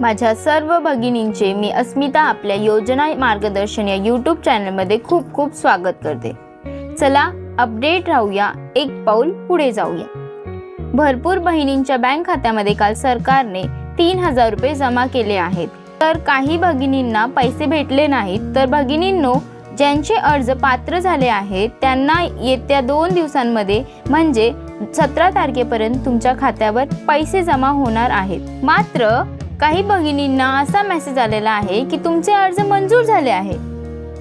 माझ्या सर्व भगिनींचे मी अस्मिता आपल्या योजना मार्गदर्शन या यूट्यूब चॅनलमध्ये खूप खूप स्वागत करते. चला अपडेट राहूया एक पाऊल पुढे जाऊया. भरपूर बहिणींच्या बँक खात्यामध्ये काल सरकारने तीन हजार रुपये जमा केले आहेत. तर काही भगिनींना पैसे भेटले नाहीत. तर भगिनींनो ज्यांचे अर्ज पात्र झाले आहेत त्यांना येत्या दोन दिवसांमध्ये म्हणजे सतरा तारखेपर्यंत तुमच्या खात्यावर पैसे जमा होणार आहेत. मात्र काही भगिनींना असा मेसेज आलेला आहे की तुमचे अर्ज मंजूर झाले आहे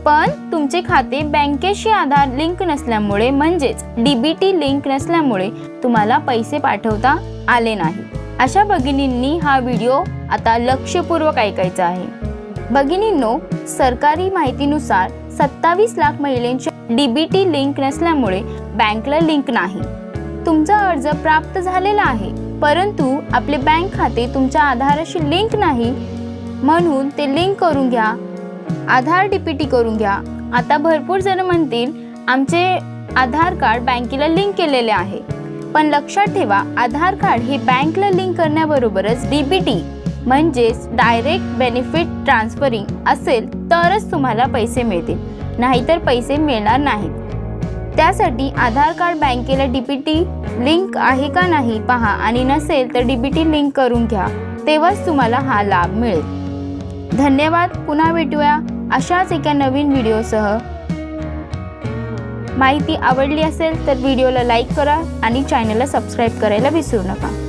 पण तुमचे खाते बँकेशी आधार लिंक नसल्यामुळे म्हणजेच डीबीटी लिंक नसल्यामुळे तुम्हाला पैसे पाठवता आले नाही. अशा भगिनींनी हा व्हिडिओ आता लक्षपूर्वक ऐकायचा आहे. भगिनींनो सरकारी माहितीनुसार सत्तावीस लाख महिलांची डीबीटी लिंक नसल्यामुळे बँकला लिंक नाही. तुमचा अर्ज प्राप्त झालेला आहे. परंतु आपले बँक खाते तुमच्या आधाराशी लिंक नाही म्हणून ते लिंक करून घ्या. आधार डीपीटी करून घ्या. आता भरपूर जण म्हणतील आमचे आधार कार्ड बँकेला लिंक केलेले आहे. पण लक्षात ठेवा आधार कार्ड हे बँकला लिंक करण्याबरोबरच डीबीटी म्हणजेच डायरेक्ट बेनिफिट ट्रान्सफरिंग असेल तरच तुम्हाला पैसे मिळतील. नाहीतर पैसे मिळणार नाहीत. त्यासाठी आधार कार्ड बँकेला डीबीटी लिंक आहे का नाही पहा आणि नसेल तर डीबीटी लिंक करून घ्या. तेव्हाच तुम्हाला हा लाभ मिळेल. धन्यवाद. पुन्हा भेटूया अशाच एका नवीन व्हिडिओसह. माहिती आवडली असेल तर व्हिडिओला लाईक करा आणि चॅनलला सबस्क्राईब करायला विसरू नका.